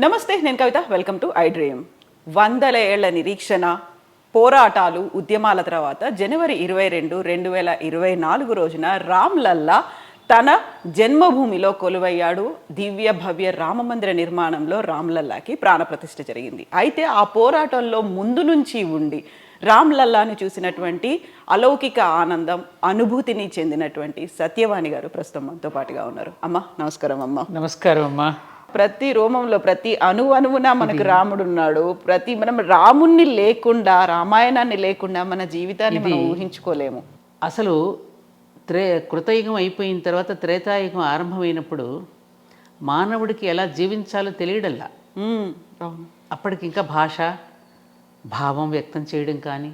నమస్తే నేను Kavitha. Welcome to I dream. వందల ఏళ్ళ నిరీక్షణ పోరాటాలు ఉద్యమాల తర్వాత జనవరి ఇరవై రెండు రెండు వేల ఇరవై నాలుగు రోజున రామ్ లల్లా తన జన్మభూమిలో కొలువయ్యాడు. దివ్య భవ్య రామమందిర నిర్మాణంలో రామ్లల్లాకి ప్రాణప్రతిష్ఠ జరిగింది. అయితే ఆ పోరాటంలో ముందు నుంచి ఉండి రామ్లల్లాను చూసినటువంటి అలౌకిక ఆనందం అనుభూతిని చెందినటువంటి సత్యవాణి గారు ప్రస్తుతం మనతో పాటుగా ఉన్నారు. అమ్మ నమస్కారం అమ్మ. నమస్కారం అమ్మా. ప్రతి రోమంలో ప్రతి అణు అణువున మనకు రాముడు ఉన్నాడు ప్రతి మనం రాముణ్ణి లేకుండా రామాయణాన్ని లేకుండా మన జీవితాన్ని మనం ఊహించుకోలేము. అసలు త్రే కృతయుగం అయిపోయిన తర్వాత త్రేతాయుగం ఆరంభమైనప్పుడు మానవుడికి ఎలా జీవించాలో తెలియడల్లా. అప్పటికి ఇంకా భాష భావం వ్యక్తం చేయడం కానీ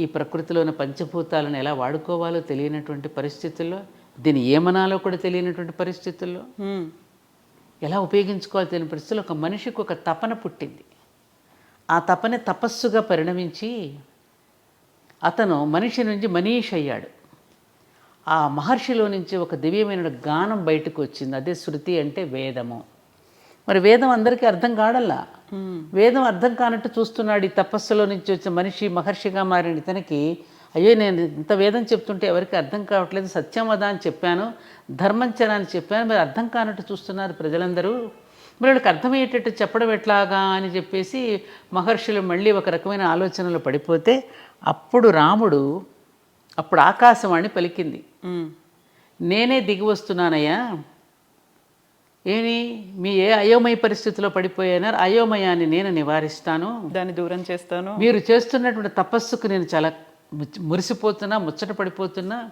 ఈ ప్రకృతిలోని పంచభూతాలను ఎలా వాడుకోవాలో తెలియనటువంటి పరిస్థితుల్లో దీన్ని ఏమనాలో కూడా తెలియనటువంటి పరిస్థితుల్లో ఎలా ఉపయోగించుకోవాలి తెలియని పరిస్థితుల్లో ఒక మనిషికి ఒక తపన పుట్టింది. ఆ తపనే తపస్సుగా పరిణమించి అతను మనిషి నుంచి మనీష్ అయ్యాడు. ఆ మహర్షిలో నుంచి ఒక దివ్యమైన గానం బయటకు వచ్చింది. అదే శృతి అంటే వేదము. మరి వేదం అందరికీ అర్థం కాడల్లా? వేదం అర్థం కానట్టు చూస్తున్నాడు ఈ తపస్సులో నుంచి వచ్చిన మనిషి మహర్షిగా మారిన ఇతనికి అయ్యో నేను ఇంత వేదం చెప్తుంటే ఎవరికి అర్థం కావట్లేదు. సత్యం వద అని చెప్పాను. ధర్మంచర అని చెప్పాను. మరి అర్థం కానట్టు చూస్తున్నారు ప్రజలందరూ. మరి వాళ్ళకి అర్థమయ్యేటట్టు చెప్పడం ఎట్లాగా అని చెప్పేసి మహర్షులు మళ్ళీ ఒక రకమైన ఆలోచనలో పడిపోతే అప్పుడు రాముడు అప్పుడు ఆకాశవాణి పలికింది. నేనే దిగి వస్తున్నానయ్యా. ఏమి? మీ ఏ అయోమయ పరిస్థితిలో పడిపోయినారు అయోమయాన్ని నేను నివారిస్తాను. దాన్ని దూరం చేస్తాను. మీరు చేస్తున్నటువంటి తపస్సుకు నేను చాలా మురిసిపోతున్నా ముచ్చట పడిపోతున్నా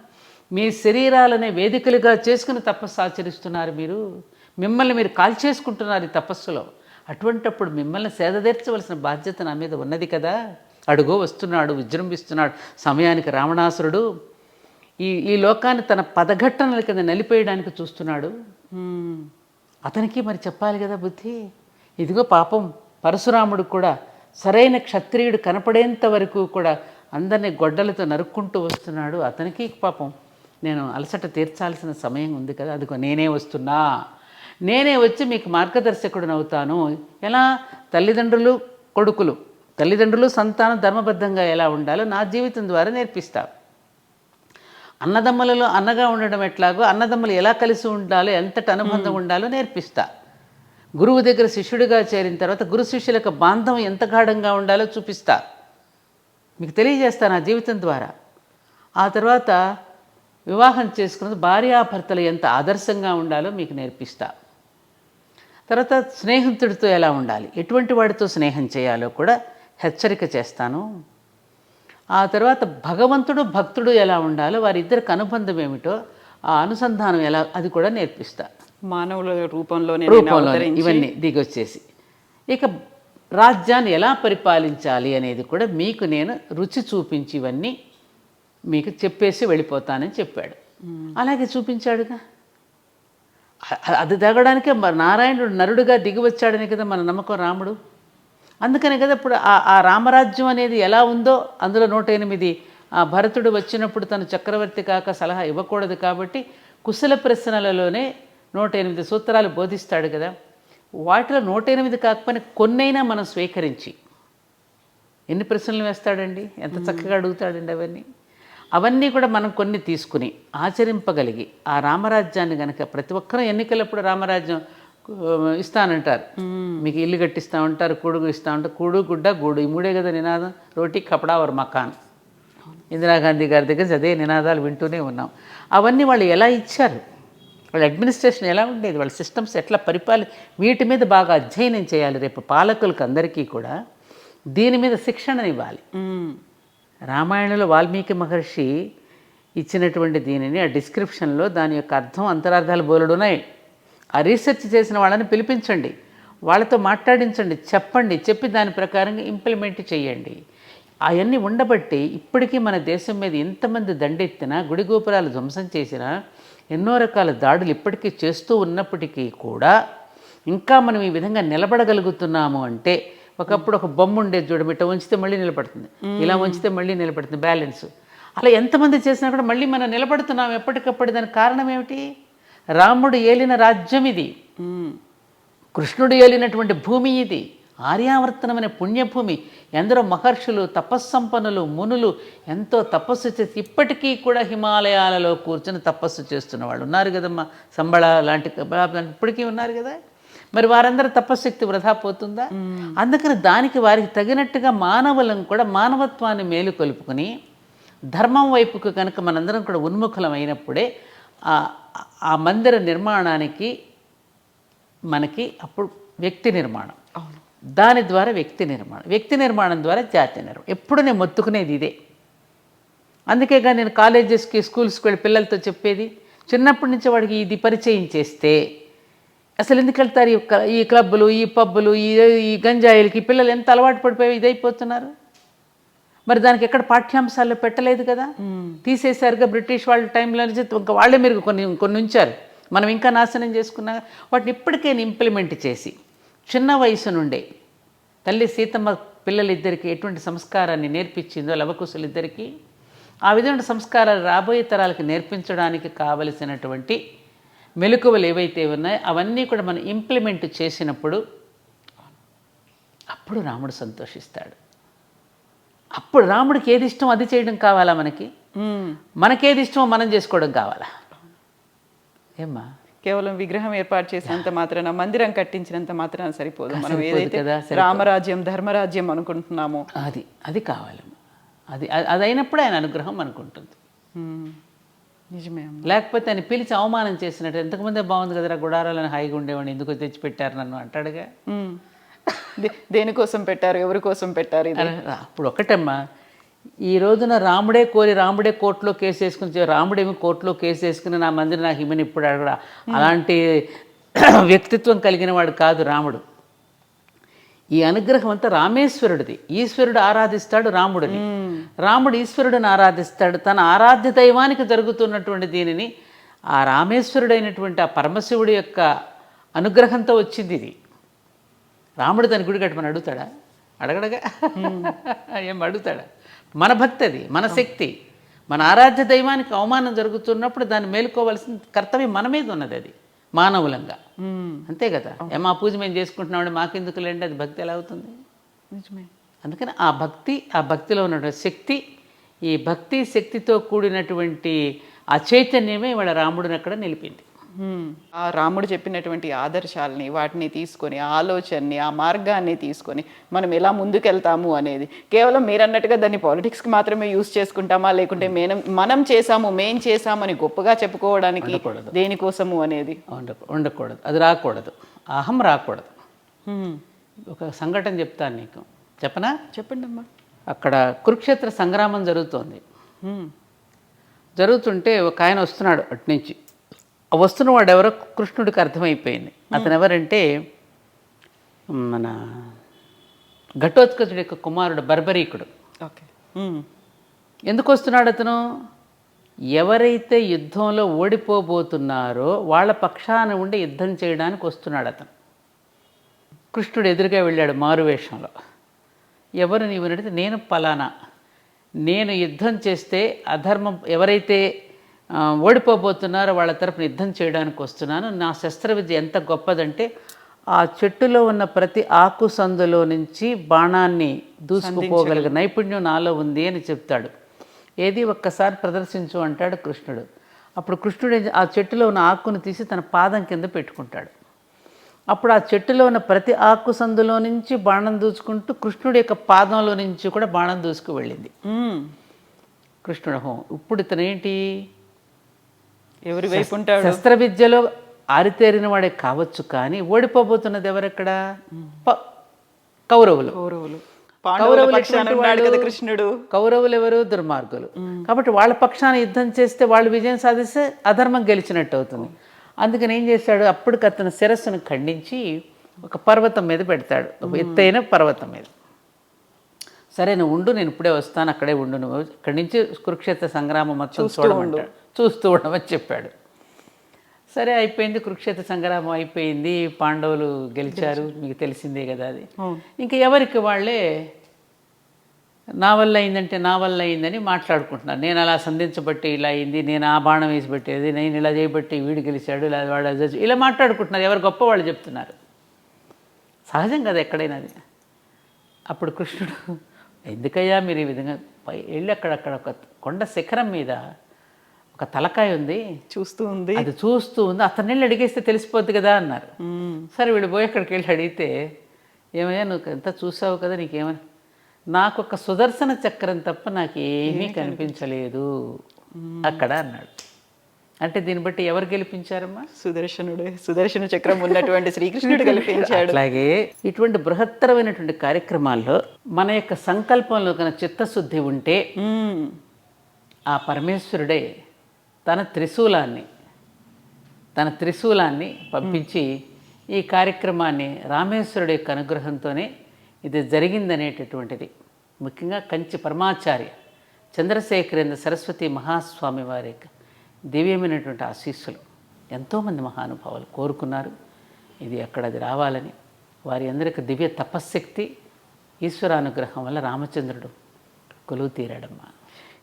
మీ శరీరాలనే వేదికలుగా చేసుకుని తపస్సు ఆచరిస్తున్నారు మీరు. మిమ్మల్ని మీరు కాల్చేసుకుంటున్నారు ఈ తపస్సులో. అటువంటప్పుడు మిమ్మల్ని సేదదీర్చవలసిన బాధ్యత నా మీద ఉన్నది కదా? అడుగో వస్తున్నాడు విజృంభిస్తున్నాడు. సమయానికి రావణాసురుడు ఈ ఈ లోకాన్ని తన పదఘట్టనల కింద నలిపేయడానికి చూస్తున్నాడు. అతనికి మరి చెప్పాలి కదా బుద్ధి? ఇదిగో పాపం పరశురాముడు కూడా సరైన క్షత్రియుడు కనపడేంత వరకు కూడా అందరినీ గొడ్డలతో నరుక్కుంటూ వస్తున్నాడు. అతనికి పాపం నేను అలసట తీర్చాల్సిన సమయం ఉంది కదా. అదిగో నేనే వస్తున్నా. నేనే వచ్చి మీకు మార్గదర్శకుడిని అవుతాను ఎలా? తల్లిదండ్రులు కొడుకులు. తల్లిదండ్రులు సంతానం ధర్మబద్ధంగా ఎలా ఉండాలో నా జీవితం ద్వారా నేర్పిస్తా అన్నదమ్ములలో అన్నగా ఉండడం ఎట్లాగో అన్నదమ్ములు ఎలా కలిసి ఉండాలో ఎంతటి అనుబంధం ఉండాలో నేర్పిస్తా. గురువు దగ్గర శిష్యుడిగా చేరిన తర్వాత గురు శిష్యులకు బాంధం ఎంత గాఢంగా ఉండాలో చూపిస్తా. మీకు తెలియజేస్తా నా జీవితం ద్వారా. ఆ తర్వాత వివాహం చేసుకున్నది భార్యాభర్తలు ఎంత ఆదర్శంగా ఉండాలో మీకు నేర్పిస్తా. తర్వాత స్నేహితుడితో ఎలా ఉండాలి? ఎటువంటి వాడితో స్నేహం చేయాలో కూడా హెచ్చరిక చేస్తాను. ఆ తర్వాత భగవంతుడు భక్తుడు ఎలా ఉండాలో వారిద్దరికి అనుబంధం ఏమిటో ఆ అనుసంధానం ఎలా అది కూడా నేర్పిస్తా. మానవుల రూపంలోనే రూపంలో ఇవన్నీ దిగొచ్చేసి. ఇక రాజ్యాన్ని ఎలా పరిపాలించాలి అనేది కూడా మీకు నేను రుచి చూపించి ఇవన్నీ మీకు చెప్పేసి వెళ్ళిపోతానని చెప్పాడు. అలాగే చూపించాడుగా. అది దిగడానికే మరి నారాయణుడు నరుడుగా దిగి వచ్చాడని కదా మన నమ్మకం రాముడు. అందుకనే కదా ఇప్పుడు ఆ ఆ రామరాజ్యం అనేది ఎలా ఉందో అందులో నూట ఎనిమిది ఆ భరతుడు వచ్చినప్పుడు తను చక్రవర్తి కాక సలహా ఇవ్వకూడదు కాబట్టి కుశల ప్రశ్నలలోనే నూట ఎనిమిది సూత్రాలు బోధిస్తాడు కదా. వాటిలో నూట ఎనిమిది కాకపోయినా కొన్నైనా మనం స్వీకరించి. ఎన్ని ప్రశ్నలు వేస్తాడండి? ఎంత చక్కగా అడుగుతాడండి అవన్నీ? అవన్నీ కూడా మనం కొన్ని తీసుకుని ఆచరింపగలిగి ఆ రామరాజ్యాన్ని కనుక ప్రతి ఒక్కరూ ఎన్నికలప్పుడు రామరాజ్యం ఇస్తానంటారు. మీకు ఇల్లు కట్టిస్తా ఉంటారు కూడుగు ఇస్తా ఉంటారు. కూడు గుడ్డ గూడు ఈ మూడే కదా నినాదం? రోటీ కపడా వర్ మకాన్ ఇందిరాగాంధీ గారి దగ్గర అదే నినాదాలు వింటూనే ఉన్నాం. అవన్నీ వాళ్ళు ఎలా ఇచ్చారు? వాళ్ళ అడ్మినిస్ట్రేషన్ ఎలా ఉండేది? వాళ్ళ సిస్టమ్స్ ఎట్లా పరిపాలి? వీటి మీద బాగా అధ్యయనం చేయాలి. రేపు పాలకులకు అందరికీ కూడా దీని మీద శిక్షణనివ్వాలి ఉమ్, రామాయణంలో వాల్మీకి మహర్షి ఇచ్చినటువంటి దీనిని ఆ డిస్క్రిప్షన్లో దాని యొక్క అర్థం అంతరార్థాలు బోలెడు ఉన్నాయి. ఆ రీసెర్చ్ చేసిన వాళ్ళని పిలిపించండి. వాళ్ళతో మాట్లాడించండి. చెప్పండి. చెప్పి దాని ప్రకారంగా ఇంప్లిమెంట్ చేయండి. అవన్నీ ఉండబట్టి ఇప్పటికీ మన దేశం మీద ఎంతమంది దండెత్తినా గుడి గోపురాలు ధ్వంసం చేసినా ఎన్నో రకాల దాడులు ఇప్పటికీ చేస్తూ ఉన్నప్పటికీ కూడా ఇంకా మనం ఈ విధంగా నిలబడగలుగుతున్నాము అంటే ఒకప్పుడు ఒక బొమ్మ ఉండేది చూడడం ఇట్లా ఉంచితే మళ్ళీ నిలబడుతుంది. ఇలా ఉంచితే మళ్ళీ నిలబడుతుంది బ్యాలెన్స్. అలా ఎంతమంది చేసినా కూడా మళ్ళీ మనం నిలబడుతున్నాం ఎప్పటికప్పుడు దానికి కారణం ఏమిటి? రాముడు ఏలిన రాజ్యం ఇది. కృష్ణుడు ఏలినటువంటి భూమి ఇది. ఆర్యావర్తనమైన పుణ్యభూమి. ఎందరో మహర్షులు తపస్సంపన్నులు మునులు ఎంతో తపస్సు చేసి ఇప్పటికీ కూడా హిమాలయాలలో కూర్చొని తపస్సు చేస్తున్న వాళ్ళు ఉన్నారు కదమ్మా. సంబళ లాంటి ఇప్పటికీ ఉన్నారు కదా. మరి వారందరూ తపశ్శక్తి వృధా పోతుందా? అందుకని దానికి వారికి తగినట్టుగా మానవులను కూడా మానవత్వాన్ని మేలుకొలుపుకొని ధర్మం వైపుకు కనుక మనందరం కూడా ఉన్ముఖులం అయినప్పుడే ఆ ఆ మందిర నిర్మాణానికి మనకి అప్పుడు వ్యక్తి నిర్మాణం. అవును. దాని ద్వారా వ్యక్తి నిర్మాణం వ్యక్తి నిర్మాణం ద్వారా జాతి నిర్మాణం. ఎప్పుడు నేను మొత్తుకునేది ఇదే. అందుకేగా నేను కాలేజెస్కి స్కూల్స్కి వెళ్ళి పిల్లలతో చెప్పేది చిన్నప్పటి నుంచి వాడికి ఇది పరిచయం చేస్తే అసలు ఎందుకు వెళ్తారు ఈ క్లబ్బులు ఈ పబ్బులు ఈ ఈ గంజాయిలకి పిల్లలు ఎంత అలవాటు పడిపోయి ఇదైపోతున్నారు మరి దానికి ఎక్కడ పాఠ్యాంశాల్లో పెట్టలేదు కదా? తీసేశారుగా బ్రిటిష్ వాళ్ళ టైంలో నుంచి ఇంకా వాళ్ళే మీరు కొన్ని కొన్ని ఉంచారు. మనం ఇంకా నాశనం చేసుకున్నా వాటిని ఇప్పటికైనా ఇంప్లిమెంట్ చేసి చిన్న వయసు నుండే తల్లి సీతమ్మ పిల్లలిద్దరికి ఎటువంటి సంస్కారాన్ని నేర్పించిందో లవకుశులిద్దరికీ ఆ విధమైన సంస్కారాలు రాబోయే తరాలకు నేర్పించడానికి కావలసినటువంటి మెలకువలు ఏవైతే ఉన్నాయో అవన్నీ కూడా మనం ఇంప్లిమెంట్ చేసినప్పుడు అప్పుడు రాముడు సంతోషిస్తాడు. అప్పుడు రాముడికి ఏది ఇష్టం అది చేయడం కావాలా మనకి. మనకేది ఇష్టమో మనం చేసుకోవడం కావాలా? ఏమ్మా? కేవలం విగ్రహం ఏర్పాటు చేసినంత మాత్రాన మందిరం కట్టించినంత మాత్రాన సరిపోదు. మనం ఏదైతే కదా. రామరాజ్యం ధర్మరాజ్యం అనుకుంటున్నామో. అది అది కావాలి. అది అది- అది అయినప్పుడు ఆయన అనుగ్రహం అనుకుంటుంది. నిజమే లేకపోతే ఆయన పిలిచి అవమానం చేసినట్టు ఎంతకుముందే బాగుంది కదరా గుడారాలను హాయిగా ఉండేవాడిని ఎందుకు తెచ్చిపెట్టారు నన్ను? అంటాడుగా. దేనికోసం పెట్టారు ఎవరి కోసం పెట్టారు అప్పుడు ఒకటమ్మా ఈ రోజున రాముడే కోరి రాముడే కోర్టులో కేసు వేసుకుని రాముడేమి కోర్టులో కేసు వేసుకుని నా మందిని నాకు ఇమ్మని ఇప్పుడు అడగడా? అలాంటి వ్యక్తిత్వం కలిగిన వాడు కాదు రాముడు. ఈ అనుగ్రహం అంతా రామేశ్వరుడిది. ఈశ్వరుడు ఆరాధిస్తాడు రాముడిని. రాముడు ఈశ్వరుడిని ఆరాధిస్తాడు. తన ఆరాధ్య దైవానికి జరుగుతున్నటువంటి దీనిని ఆ రామేశ్వరుడైనటువంటి ఆ పరమశివుడి యొక్క అనుగ్రహంతో వచ్చింది ఇది. రాముడు దాని గుడి కట్టమని అడుగుతాడా? అడగడగా? ఏం అడుగుతాడా? మన భక్తి అది మన శక్తి. మన ఆరాధ్య దైవానికి అవమానం జరుగుతున్నప్పుడు దాన్ని మేలుకోవాల్సిన కర్తవ్యం మన మీద ఉన్నది అది మానవులంగా. అంతే కదా? ఏ మా పూజ మేము చేసుకుంటున్నామంటే మాకెందుకు లేండి అది భక్తి ఎలా అవుతుంది? నిజమే. అందుకని ఆ భక్తి ఆ భక్తిలో ఉన్నటువంటి శక్తి ఈ భక్తి శక్తితో కూడినటువంటి ఆ చైతన్యమే ఇవాళ రాముడిని అక్కడ నిలిపింది. ఆ రాముడు చెప్పినటువంటి ఆదర్శాలని వాటిని తీసుకొని ఆ ఆలోచనని ఆ మార్గాన్ని తీసుకొని మనం ఎలా ముందుకెళ్తాము అనేది. కేవలం మీరు అన్నట్టుగా దాన్ని పాలిటిక్స్కి మాత్రమే యూస్ చేసుకుంటామా? లేకుంటే మనం మనం చేసాము మేం చేసామని గొప్పగా చెప్పుకోవడానికి దేనికోసము అనేది? ఉండ ఉండకూడదు. అది రాకూడదు. అహం రాకూడదు. మ్మ్. ఒక సంఘటన చెప్తాను నీకు. చెప్పనా? చెప్పండి అమ్మా. అక్కడ కురుక్షేత్ర సంగ్రామం జరుగుతోంది. మ్మ్. జరుగుతుంటే ఒక ఆయన వస్తున్నాడు అటు నుంచి ఆ వస్తున్నవాడు ఎవరో కృష్ణుడికి అర్థమైపోయింది. అతను ఎవరంటే మన ఘటోత్కచుడి యొక్క కుమారుడు బర్బరీకుడు. ఓకే. ఎందుకు వస్తున్నాడు అతను? ఎవరైతే యుద్ధంలో ఓడిపోబోతున్నారో వాళ్ళ పక్షాన ఉండి యుద్ధం చేయడానికి వస్తున్నాడు అతను. కృష్ణుడు ఎదురుగా వెళ్ళాడు మారువేషంలో. ఎవరు నీవు నేను పలానా. నేను యుద్ధం చేస్తే అధర్మం ఎవరైతే ఓడిపోబోతున్నారో వాళ్ళ తరపున యుద్ధం చేయడానికి వస్తున్నాను. నా శస్త్ర విద్య ఎంత గొప్పదంటే ఆ చెట్టులో ఉన్న ప్రతి ఆకు సందులో నుంచి బాణాన్ని దూసుకుపోగలిగే నైపుణ్యం నాలో ఉంది అని చెప్తాడు. ఏది ఒక్కసారి ప్రదర్శించు అంటాడు కృష్ణుడు. అప్పుడు కృష్ణుడు ఆ చెట్టులో ఉన్న ఆకును తీసి తన పాదం కింద పెట్టుకుంటాడు. అప్పుడు ఆ చెట్టులో ఉన్న ప్రతి ఆకు సందులో నుంచి బాణం దూచుకుంటూ కృష్ణుడి యొక్క పాదంలో నుంచి కూడా బాణం దూసుకు వెళ్ళింది. కృష్ణుడు హోం ఇప్పుడు ఇతను ఏంటి ఎవరి వైపు ఉంటాడు? శస్త్ర విద్యలో ఆరితేరిన వాడే కావచ్చు కానీ ఓడిపోబోతున్నది ఎవరెక్కడ? కౌరవులు. కౌరవులు? కృష్ణుడు. కౌరవులు ఎవరు? దుర్మార్గులు. కాబట్టి వాళ్ళ పక్షాన యుద్ధం చేస్తే వాళ్ళు విజయం సాధిస్తే అధర్మం గెలిచినట్టు అవుతుంది. అందుకని ఏం చేశాడు అప్పటికి అతను శిరస్సును ఖండించి ఒక పర్వతం మీద పెడతాడు. ఒక ఎత్తైన పర్వతం మీద. సరే నువ్వు ఉండు నేను ఇప్పుడే వస్తాను అక్కడే ఉండు. నువ్వు ఇక్కడి నుంచి కురుక్షేత్ర సంగ్రామం మొత్తం చూడమంటాడు. చూస్తూ ఉండమని చెప్పాడు. సరే అయిపోయింది కురుక్షేత్ర సంగ్రామం అయిపోయింది. పాండవులు గెలిచారు. మీకు తెలిసిందే కదా అది. ఇంకా ఎవరికి వాళ్ళే నా వల్ల అయిందంటే నా వల్ల అయిందని మాట్లాడుకుంటున్నారు. నేను అలా సంధించబట్టి ఇలా అయింది నేను ఆ బాణం వేసి పెట్టేది నేను ఇలా చేయబట్టి వీడు గెలిచాడు ఇలా వాడు ఇలా మాట్లాడుకుంటున్నారు. ఎవరు గొప్ప వాళ్ళు చెప్తున్నారు. సహజం కదా ఎక్కడైనా అది. అప్పుడు కృష్ణుడు ఎందుకయ్యా మీరు ఈ విధంగా? వెళ్ళి అక్కడక్కడ ఒక కొండ శిఖరం మీద ఒక తలకాయ ఉంది. చూస్తూ ఉంది. అది చూస్తూ ఉంది. అతన్ని వెళ్ళి అడిగేస్తే తెలిసిపోద్ది కదా అన్నారు. సరే వీళ్ళు పోయి అక్కడికి వెళ్ళి అడిగితే ఏమయ్యా నువ్వు ఎంత చూసావు కదా నీకేమని? నాకు ఒక సుదర్శన చక్రం తప్ప నాకు ఏమీ కనిపించలేదు. అక్కడ అన్నాడు. అంటే దీన్ని బట్టి ఎవరు గెలిపించారమ్మా? సుదర్శనుడు. సుదర్శన చక్రం ఉన్నటువంటి శ్రీకృష్ణుడు కల్పించాడు అట్లాగే ఇటువంటి బృహత్తరమైనటువంటి కార్యక్రమాల్లో మన యొక్క సంకల్పంలో కనుక చిత్తశుద్ధి ఉంటే. ఆ పరమేశ్వరుడే తన త్రిశూలాన్ని తన త్రిశూలాన్ని పంపించి ఈ కార్యక్రమాన్ని రామేశ్వరుడి యొక్క అనుగ్రహంతోనే ఇది జరిగిందనేటటువంటిది. ముఖ్యంగా కంచి పరమాచార్య చంద్రశేఖరేంద్ర సరస్వతి మహాస్వామి వారి యొక్క దివ్యమైనటువంటి ఆశీస్సులు. ఎంతోమంది మహానుభావులు కోరుకున్నారు ఇది అక్కడ అది రావాలని. వారి అందరికి దివ్య తపశ్శక్తి ఈశ్వరానుగ్రహం వల్ల రామచంద్రుడు కొలువు తీరాడమ్మా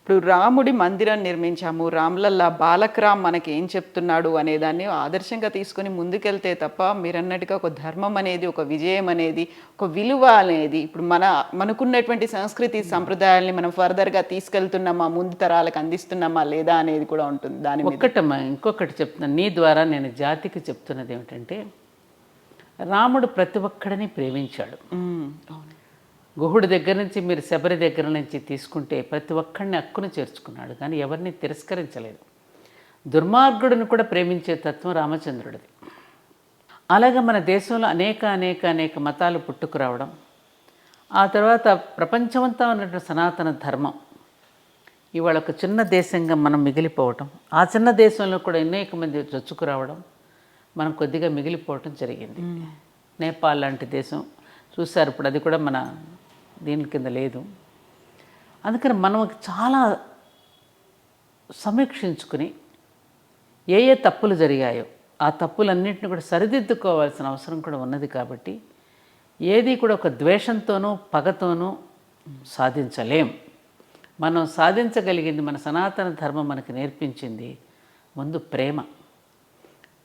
ఇప్పుడు రాముడి మందిరం నిర్మించాము. రామ్లల్లా బాలక్రామ్ మనకి ఏం చెప్తున్నాడు అనే దాన్ని ఆదర్శంగా తీసుకొని ముందుకెళ్తే తప్ప మీరన్నట్టుగా ఒక ధర్మం అనేది ఒక విజయం అనేది ఒక విలువ అనేది ఇప్పుడు మన మనకున్నటువంటి సంస్కృతి సంప్రదాయాల్ని మనం ఫర్దర్గా తీసుకెళ్తున్నామా ముందు తరాలకు అందిస్తున్నామా లేదా అనేది కూడా ఉంటుంది దాని ఒక్కటమ్మా ఇంకొకటి చెప్తున్నాను నీ ద్వారా నేను జాతికి చెప్తున్నది ఏమిటంటే రాముడు ప్రతి ఒక్కడిని ప్రేమించాడు. అవును. గుహుడి దగ్గర నుంచి మీరు శబరి దగ్గర నుంచి తీసుకుంటే ప్రతి ఒక్కడిని హక్కును చేర్చుకున్నాడు కానీ ఎవరిని తిరస్కరించలేదు. దుర్మార్గుడిని కూడా ప్రేమించే తత్వం రామచంద్రుడిది. అలాగే మన దేశంలో అనేక అనేక అనేక మతాలు పుట్టుకురావడం ఆ తర్వాత ప్రపంచమంతా ఉన్నటువంటి సనాతన ధర్మం ఇవాళ ఒక చిన్న దేశంగా మనం మిగిలిపోవటం ఆ చిన్న దేశంలో కూడా అనేక మంది చొచ్చుకురావడం మనం కొద్దిగా మిగిలిపోవటం జరిగింది. నేపాల్ లాంటి దేశం చూశారు ఇప్పుడు అది కూడా మన దీని కింద లేదు. అందుకని మనం చాలా సమీక్షించుకుని ఏ ఏ తప్పులు జరిగాయో ఆ తప్పులన్నింటిని కూడా సరిదిద్దుకోవాల్సిన అవసరం కూడా ఉన్నది కాబట్టి ఏది కూడా ఒక ద్వేషంతోనూ పగతోనూ సాధించలేం. మనం సాధించగలిగింది మన సనాతన ధర్మం మనకు నేర్పించింది ముందు ప్రేమ.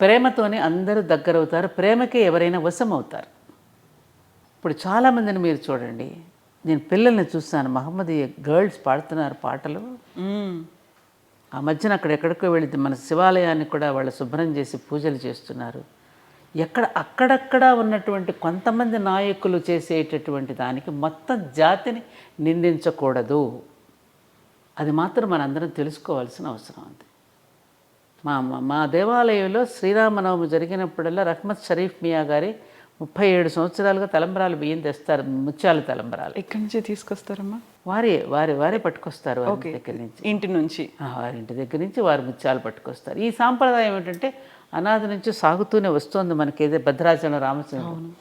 ప్రేమతోనే అందరూ దగ్గరవుతారు ప్రేమకే ఎవరైనా వశం అవుతారు ఇప్పుడు చాలామందిని మీరు చూడండి నేను పిల్లల్ని చూస్తాను. మహమ్మదీయ గర్ల్స్ పాడుతున్నారు పాటలు. ఆ మధ్యన అక్కడ ఎక్కడికో వెళితే మన శివాలయాన్ని కూడా వాళ్ళు శుభ్రం చేసి పూజలు చేస్తున్నారు. ఎక్కడ అక్కడక్కడ ఉన్నటువంటి కొంతమంది నాయకులు చేసేటటువంటి దానికి మొత్తం జాతిని నిందించకూడదు. అది మాత్రం మనందరం తెలుసుకోవాల్సిన అవసరం ఉంది మా మా- మా దేవాలయంలో శ్రీరామనవమి జరిగినప్పుడల్లా రహ్మత్ షరీఫ్ మియా గారి ముప్పై ఏడు సంవత్సరాలుగా తలంబరాలు బియ్యం తెస్తారు ముత్యాల తలంబరాలు. ఎక్కడి నుంచి తీసుకొస్తారమ్మా? వారే వారే వారే పట్టుకొస్తారు వారి దగ్గర నుంచి. ఇంటి నుంచి. ఆ, వారింటి దగ్గర నుంచి వారు ముత్యాలు పట్టుకొస్తారు. ఈ సాంప్రదాయం ఏంటంటే అనాది నుంచి సాగుతూనే వస్తోంది మనకి ఏదో భద్రాచలం రామచంద్రం.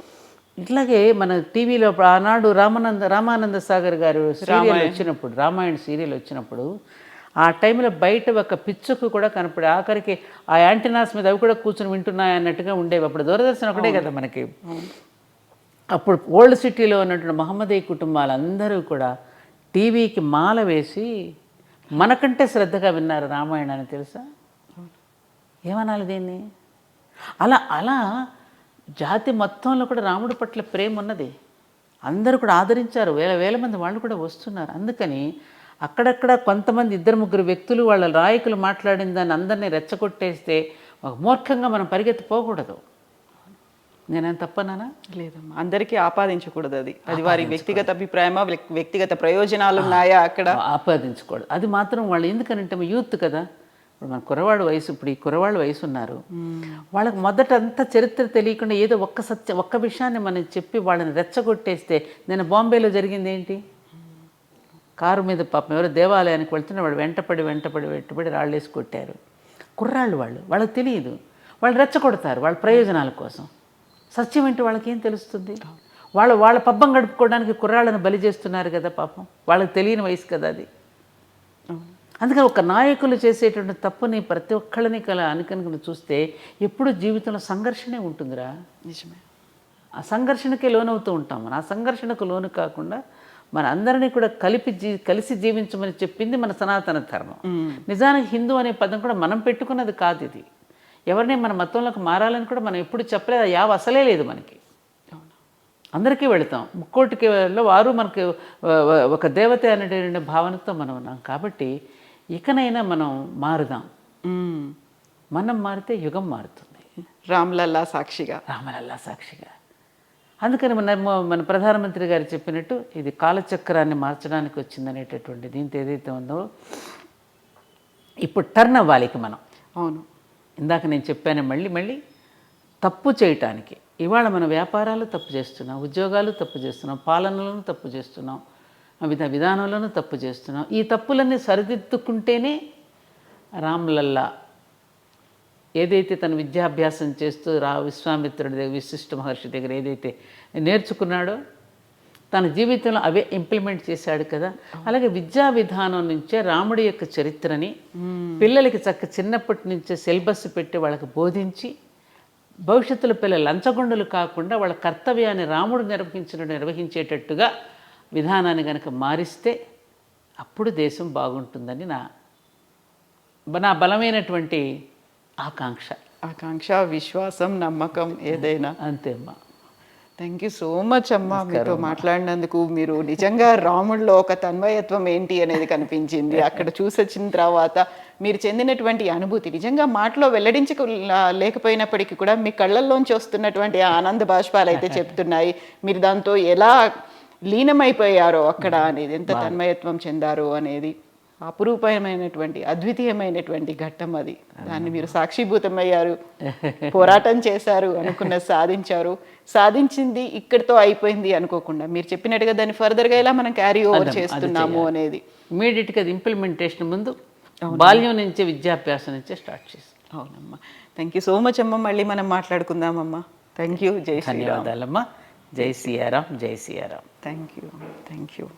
ఇట్లాగే మన టీవీలో ఆనాడు రామానంద రామానంద సాగర్ గారు సీరియల్ వచ్చినప్పుడు రామాయణ సీరియల్ వచ్చినప్పుడు ఆ టైంలో బయట ఒక పిచ్చుకు కూడా కనపడే ఆఖరికి ఆ యాంటీనాస్ మీద అవి కూడా కూర్చుని వింటున్నాయి అన్నట్టుగా ఉండేవి. అప్పుడు దూరదర్శన్ ఒకటే కదా మనకి. అప్పుడు ఓల్డ్ సిటీలో ఉన్నటువంటి మహమ్మదీ కుటుంబాలందరూ కూడా టీవీకి మాల వేసి మనకంటే శ్రద్ధగా విన్నారు రామాయణాన్ని తెలుసా? ఏమనాలి దీన్ని? అలా అలా జాతి మొత్తంలో కూడా రాముడి పట్ల ప్రేమ ఉన్నది. అందరూ కూడా ఆదరించారు. వేల వేల మంది వాళ్ళు కూడా వస్తున్నారు. అందుకని అక్కడక్కడ కొంతమంది ఇద్దరు ముగ్గురు వ్యక్తులు వాళ్ళ నాయకులు మాట్లాడిన దాన్ని అందరినీ రెచ్చగొట్టేస్తే ఒక మూర్ఖంగా మనం పరిగెత్తిపోకూడదు. నేనేం తప్పనానా లేదమ్మా అందరికీ ఆపాదించకూడదు అది. అది వారి వ్యక్తిగత అభిప్రాయమా వ్యక్- వ్యక్తిగత ప్రయోజనాలు ఉన్నాయా అక్కడ ఆపాదించకూడదు. అది మాత్రం వాళ్ళు ఎందుకనంటే యూత్ కదా. ఇప్పుడు మన కురవాడు వయసు ఇప్పుడు ఈ కురవాళ్ళు వయసు ఉన్నారు వాళ్ళకి మొదట అంతా చరిత్ర తెలియకుండా ఏదో ఒక్క సత్య ఒక్క విషయాన్ని మనం చెప్పి వాళ్ళని రెచ్చగొట్టేస్తే నేను బాంబేలో జరిగింది ఏంటి? కారు మీద పాపం ఎవరో దేవాలయానికి వెళ్తున్న వాడు వెంటపడి వెంటపడి వెంటపడి రాళ్ళు వేసి కొట్టారు. కుర్రాళ్ళు వాళ్ళు వాళ్ళకి తెలియదు. వాళ్ళు రెచ్చగొడతారు వాళ్ళ ప్రయోజనాల కోసం. సత్యం ఏంటి వాళ్ళకి ఏం తెలుస్తుంది? వాళ్ళు వాళ్ళ పబ్బం గడుపుకోవడానికి కుర్రాళ్ళను బలి చేస్తున్నారు కదా పాపం. వాళ్ళకి తెలియని వయసు కదా అది. అందుకని ఒక నాయకులు చేసేటువంటి తప్పుని ప్రతి ఒక్కళ్ళని కల అనుకనుకుని చూస్తే ఎప్పుడు జీవితంలో సంఘర్షణే ఉంటుందిరా. నిజమే. ఆ సంఘర్షణకే లోనవుతూ ఉంటాం మనం. ఆ సంఘర్షణకు లోను కాకుండా మన అందరినీ కూడా కలిపి జీ కలిసి జీవించమని చెప్పింది మన సనాతన ధర్మం. నిజానికి హిందూ అనే పదం కూడా మనం పెట్టుకున్నది కాదు ఇది. ఎవరిని మన మతంలోకి మారాలని కూడా మనం ఎప్పుడు చెప్పలేదు యావ అసలే లేదు మనకి. అందరికీ వెళతాం. ముక్కోటికి వారు మనకి ఒక దేవత అనేటువంటి భావనతో మనం ఉన్నాం. కాబట్టి ఇకనైనా మనం మారుదాం. మనం మారితే యుగం మారుతుంది. రామ్లల్లా సాక్షిగా. రామలల్లా సాక్షిగా. అందుకని మన మన ప్రధానమంత్రి గారు చెప్పినట్టు ఇది కాలచక్రాన్ని మార్చడానికి వచ్చిందనేటటువంటి దీంతో ఏదైతే ఉందో ఇప్పుడు టర్న్ అవ్వాలి ఇక మనం. అవును. ఇందాక నేను చెప్పాను మళ్ళీ మళ్ళీ తప్పు చేయటానికి. ఇవాళ మన వ్యాపారాలు తప్పు చేస్తున్నాం ఉద్యోగాలు తప్పు చేస్తున్నాం పాలనలను తప్పు చేస్తున్నాం విధ విధానంలోనూ తప్పు చేస్తున్నాం. ఈ తప్పులన్నీ సరిదిద్దుకుంటేనే రామ్లల్లా ఏదైతే తన విద్యాభ్యాసం చేస్తూ రా విశ్వామిత్రుడి దగ్గర విశిష్ట మహర్షి దగ్గర ఏదైతే నేర్చుకున్నాడో తన జీవితంలో అవే ఇంప్లిమెంట్ చేశాడు కదా. అలాగే విద్యా విధానం నుంచే రాముడి యొక్క చరిత్రని పిల్లలకి చక్క చిన్నప్పటి నుంచే సిలబస్ పెట్టి వాళ్ళకి బోధించి భవిష్యత్తులో పిల్లలు లంచగొండలు కాకుండా వాళ్ళ కర్తవ్యాన్ని రాముడు నిర్వహించిన నిర్వహించేటట్టుగా విధానాన్ని కనుక మారిస్తే అప్పుడు దేశం బాగుంటుందని నా నా బలమైనటువంటి ఆకాంక్ష. ఆకాంక్ష విశ్వాసం నమ్మకం ఏదైనా. అంతే అమ్మా థ్యాంక్ యూ సో మచ్ అమ్మా మీతో మాట్లాడినందుకు. మీరు నిజంగా రాముడిలో ఒక తన్మయత్వం ఏంటి అనేది కనిపించింది. అక్కడ చూసొచ్చిన తర్వాత మీరు చెందినటువంటి అనుభూతి నిజంగా మాటలో వెల్లడించక లేకపోయినప్పటికీ కూడా మీ కళ్ళల్లోంచి వస్తున్నటువంటి ఆనంద బాష్పాలు అయితే చెప్తున్నాయి. మీరు దాంతో ఎలా లీనమైపోయారో అక్కడ అనేది ఎంత తన్మయత్వం చెందారో అనేది. అపురూపమైనటువంటి అద్వితీయమైనటువంటి ఘట్టం అది. దాన్ని మీరు సాక్షిభూతమయ్యారు. పోరాటం చేశారు అనుకున్న సాధించారు. సాధించింది ఇక్కడితో అయిపోయింది అనుకోకుండా. మీరు చెప్పినట్టుగా దాన్ని ఫర్దర్గా ఎలా మనం క్యారీ ఓవర్ చేస్తున్నాము అనేది. ఇమీడియట్గా అది ఇంప్లిమెంటేషన్ ముందు బాల్యం నుంచే విద్యాభ్యాసం నుంచే స్టార్ట్ చేసి. అవునమ్మా. థ్యాంక్ యూ సో మచ్ అమ్మా. మళ్ళీ మనం మాట్లాడుకుందామమ్మా. థ్యాంక్ యూ జై ధన్యవాదాలమ్మా. జై సియారాం జై Siyaram thank you thank you